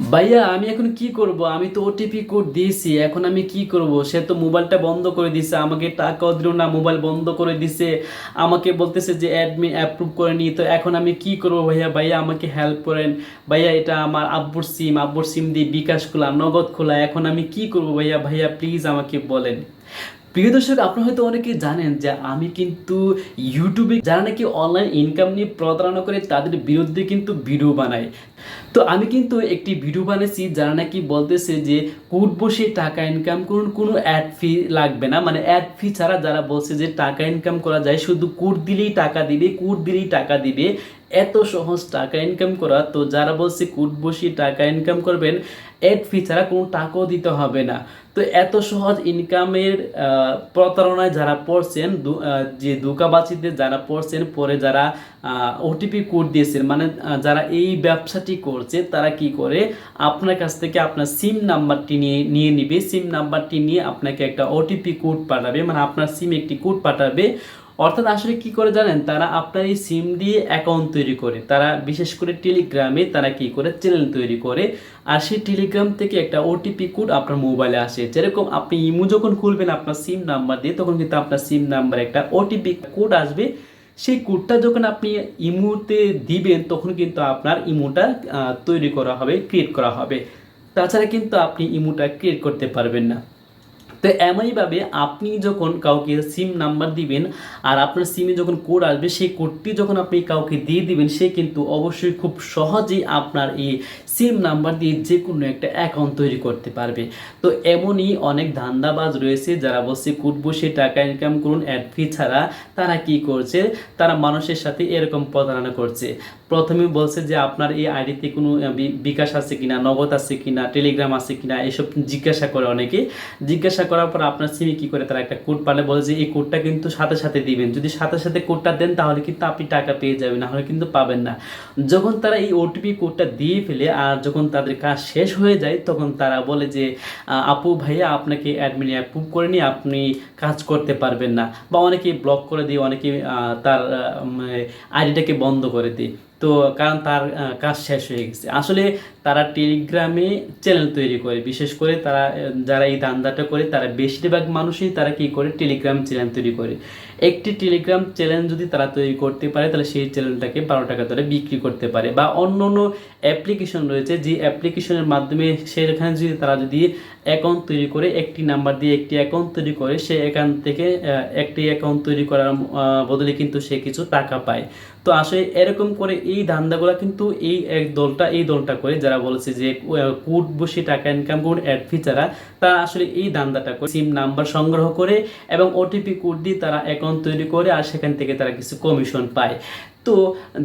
ভাইয়া, আমি এখন কি করব? আমি তো ওটিপি কোড দিয়েছি, এখন আমি কি করব? সে তো মোবাইলটা বন্ধ করে দিছে, আমাকে টাকাও দিল না, মোবাইল বন্ধ করে দিছে, আমাকে বলতেছে যে অ্যাডমিন অ্যাপ্রুভ করে নি, তো এখন আমি কি করব ভাইয়া? ভাইয়া, আমাকে হেল্প করেন। ভাইয়া, এটা আমার আব্বুর সিম আব্বুর সিম দিয়ে বিকাশ খোলা, নগদ খোলা, এখন আমি কি করব ভাইয়া? ভাইয়া প্লিজ আমাকে বলেন। প্রিয় দর্শক, আপনারা হয়তো অনেকেই জানেন যে আমি কিন্তু ইউটিউবে যারা নাকি অনলাইন ইনকাম নিয়ে প্রতারণা করে, তাদের বিরুদ্ধে কিন্তু ভিডিও বানাই। তো আমি কিন্তু একটি ভিডিও বানিয়েছি যারা নাকি বলতেছে যে কোড বসে টাকা ইনকাম করুন, কোনো অ্যাড ফি লাগবে না। মানে অ্যাড ফি ছাড়া যারা বলছে যে টাকা ইনকাম করা যায়, শুধু কোড দিলেই টাকা দিবে কোড দিলেই টাকা দিবে এত সহজ টাকা ইনকাম করা, তো যারা বলছে কোড বসিয়ে টাকা ইনকাম করবেন অ্যাড ফি ছাড়া কোনো টাকাও দিতে হবে না। তো এত সহজ ইনকামের প্রতারণায় যারা পড়ছেন যে দুকাবাচিতে যারা পড়ছেন, পরে যারা ওটিপি কোড দিয়েছেন মানে যারা এই ব্যবসাটি করছে, তারা কি করে? আপনার কাছ থেকে আপনার সিম নাম্বারটি নিয়ে নিয়ে নিবে। সিম নাম্বারটি নিয়ে আপনাকে একটা ওটিপি কোড পাঠাবে মানে আপনার সিম একটি কোড পাঠাবে। অর্থাৎ আসলে কি করে জানেন? তারা আপনার এই সিম দিয়ে অ্যাকাউন্ট তৈরি করে। তারা বিশেষ করে টেলিগ্রামে তারা কি করে? চ্যানেল তৈরি করে। আর সেই টেলিগ্রাম থেকে একটা ওটিপি কোড আপনার মোবাইলে আসে। যেরকম আপনি ইমু যখন খুলবেন আপনার সিম নাম্বার দিয়ে, তখন কিন্তু আপনার সিম নাম্বার একটা ওটিপি কোড আসবে। সেই কোডটা যখন আপনি ইমুতে দিবেন, তখন কিন্তু আপনার ইমুটা তৈরি করা হবে ক্রিয়েট করা হবে। তাছাড়া কিন্তু আপনি ইমুটা ক্রিয়েট করতে পারবেন না। তো এমনইভাবে আপনি যখন কাউকে সিম নাম্বার দিবেন আর আপনার সিমে যখন কোড আসবে, সেই কোডটি যখন আপনি কাউকে দিয়ে দিবেন, সে কিন্তু অবশ্যই খুব সহজেই আপনার এই সিম নাম্বার দিয়ে যে কোনো একটা অ্যাকাউন্ট তৈরি করতে পারবে। তো এমনই অনেক ধান্দাবাজ রয়েছে যারা বলছে কোড বসে টাকা ইনকাম করুন অ্যাড ফি ছাড়া তারা কি করছে? তারা মানুষের সাথে এরকম প্রতারণা করছে। প্রথমে বলছে যে আপনার এই আইডিতে কোনো বিকাশ আছে কিনা, নগদ আছে কিনা, টেলিগ্রাম আছে কিনা, এসব জিজ্ঞাসা করে অনেকে। জিজ্ঞাসা করার পর আপনার সিমে কি করে তারা একটা কোড পালে বলে যে এই কোডটা কিন্তু সাথে সাথে দিবেন। যদি সাথে সাথে কোডটা দেন, তাহলে কিন্তু আপনি টাকা পেয়ে যাবেন, না হলে কিন্তু পাবেন না। যখন তারা এই ওটিপি কোডটা দিয়ে ফেলে, আর যখন তাদের কাজ শেষ হয়ে যায়, তখন তারা বলে যে আপু ভাইয়া, আপনাকে অ্যাডমিনে অ্যাপ্রুভ করে নিয়ে আপনি কাজ করতে পারবেন না। বা অনেকে ব্লক করে দিয়ে অনেকে তার আইডিটাকে বন্ধ করে দেয়। তো কারণ তার কাজ শেষ হয়ে গেছে। আসলে তারা টেলিগ্রামে চ্যানেল তৈরি করে। বিশেষ করে তারা, যারা এই দান্দাটা করে, তারা বেশিরভাগ মানুষই তারা কি করে? টেলিগ্রাম চ্যানেল তৈরি করে। একটি টেলিগ্রাম চ্যানেল যদি তারা তৈরি করতে পারে, তাহলে সেই চ্যানেলটাকে বারো টাকা ধরে বিক্রি করতে পারে। বা অন্য অন্য অ্যাপ্লিকেশন রয়েছে, যে অ্যাপ্লিকেশনের মাধ্যমে সেখানে যদি তারা যদি অ্যাকাউন্ট তৈরি করে, একটি নাম্বার দিয়ে একটি অ্যাকাউন্ট তৈরি করে, সে অ্যাকাউন্ট থেকে একটি অ্যাকাউন্ট তৈরি করার বদলে কিন্তু সে কিছু টাকা পায়। তো আসলে এরকম করে এই ধান্দাগুলো কিন্তু এই এক দলটা, এই দলটা করে যারা বলেছে যে কোট বসে টাকা ইনকাম করুন অ্যাড ফিচারা তারা আসলে এই ধান্দাটা করে সিম নাম্বার সংগ্রহ করে এবং ওটিপি কোড দিয়ে তারা অ্যাকাউন্ট তৈরি করে আর সেখান থেকে তারা কিছু কমিশন পায়। তো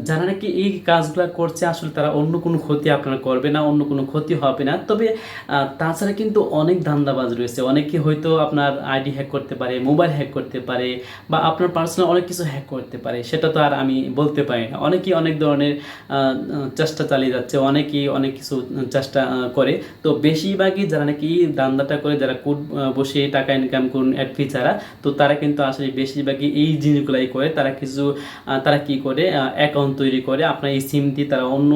যারা নাকি এই কাজগুলো করছে, আসলে তারা অন্য কোনো ক্ষতি আপনার করবে না, অন্য কোনো ক্ষতি হবে না। তবে তাছাড়া কিন্তু অনেক ধান্দাবাজ রয়েছে। অনেকে হয়তো আপনার আইডি হ্যাক করতে পারে, মোবাইল হ্যাক করতে পারে, বা আপনার পার্সোনাল অনেক কিছু হ্যাক করতে পারে, সেটা তো আর আমি বলতে পারি না। অনেকেই অনেক ধরনের চেষ্টা চালিয়ে যাচ্ছে, অনেকেই অনেক কিছু চেষ্টা করে। তো বেশিরভাগই যারা নাকি দান্দাটা করে, যারা কোড বসে টাকা ইনকাম করুন অ্যাড ফি ছাড়া, তো তারা কিন্তু আসলে বেশিরভাগই এই জিনিসগুলাই করে। তারা কিছু তারা কি করে অ্যাকাউন্ট তৈরি করে, আপনার এই সিম দিয়ে তারা অন্য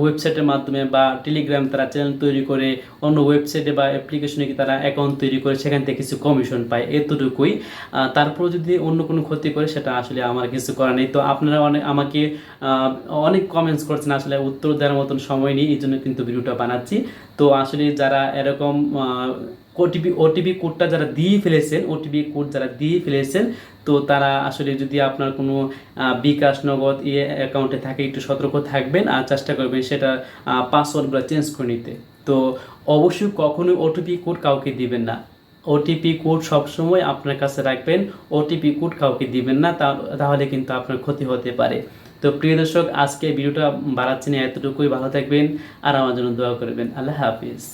ওয়েবসাইটের মাধ্যমে বা টেলিগ্রাম তারা চ্যানেল তৈরি করে, অন্য ওয়েবসাইটে বা অ্যাপ্লিকেশনে কি তারা অ্যাকাউন্ট তৈরি করে, সেখান থেকে কিছু কমিশন পায়, এতটুকুই। তারপর যদি অন্য কোনো ক্ষতি করে, সেটা আসলে আমার কিছু করার নেই। তো আপনারা অনেক আমাকে অনেক কমেন্টস করছেন, আসলে উত্তর দেওয়ার মতন সময় নেই, এই জন্য কিন্তু ভিডিওটা বানাচ্ছি। তো আসলে যারা এরকম ওটিপি ওটিপি কোডটা যারা দিয়ে ফেলেছেন ওটিপি কোড যারা দিয়ে ফেলেছেন, তো তারা আসলে যদি আপনার কোনো বিকাশ নগদ ইয়ে অ্যাকাউন্টে থাকে, একটু সতর্ক থাকবেন আর চেষ্টা করবেন সেটা পাসওয়ার্ডগুলো চেঞ্জ করে নিতে। তো অবশ্যই কখনোই ওটিপি কোড কাউকে দিবেন না। ওটিপি কোড সবসময় আপনার কাছে রাখবেন ওটিপি কোড কাউকে দিবেন না তাহলে কিন্তু আপনার ক্ষতি হতে পারে। তো প্রিয় দর্শক, আজকে ভিডিওটা বাড়াচ্ছি না, এতটুকুই। ভালো থাকবেন আর আমার জন্য দোয়া করবেন। আল্লাহ হাফিজ।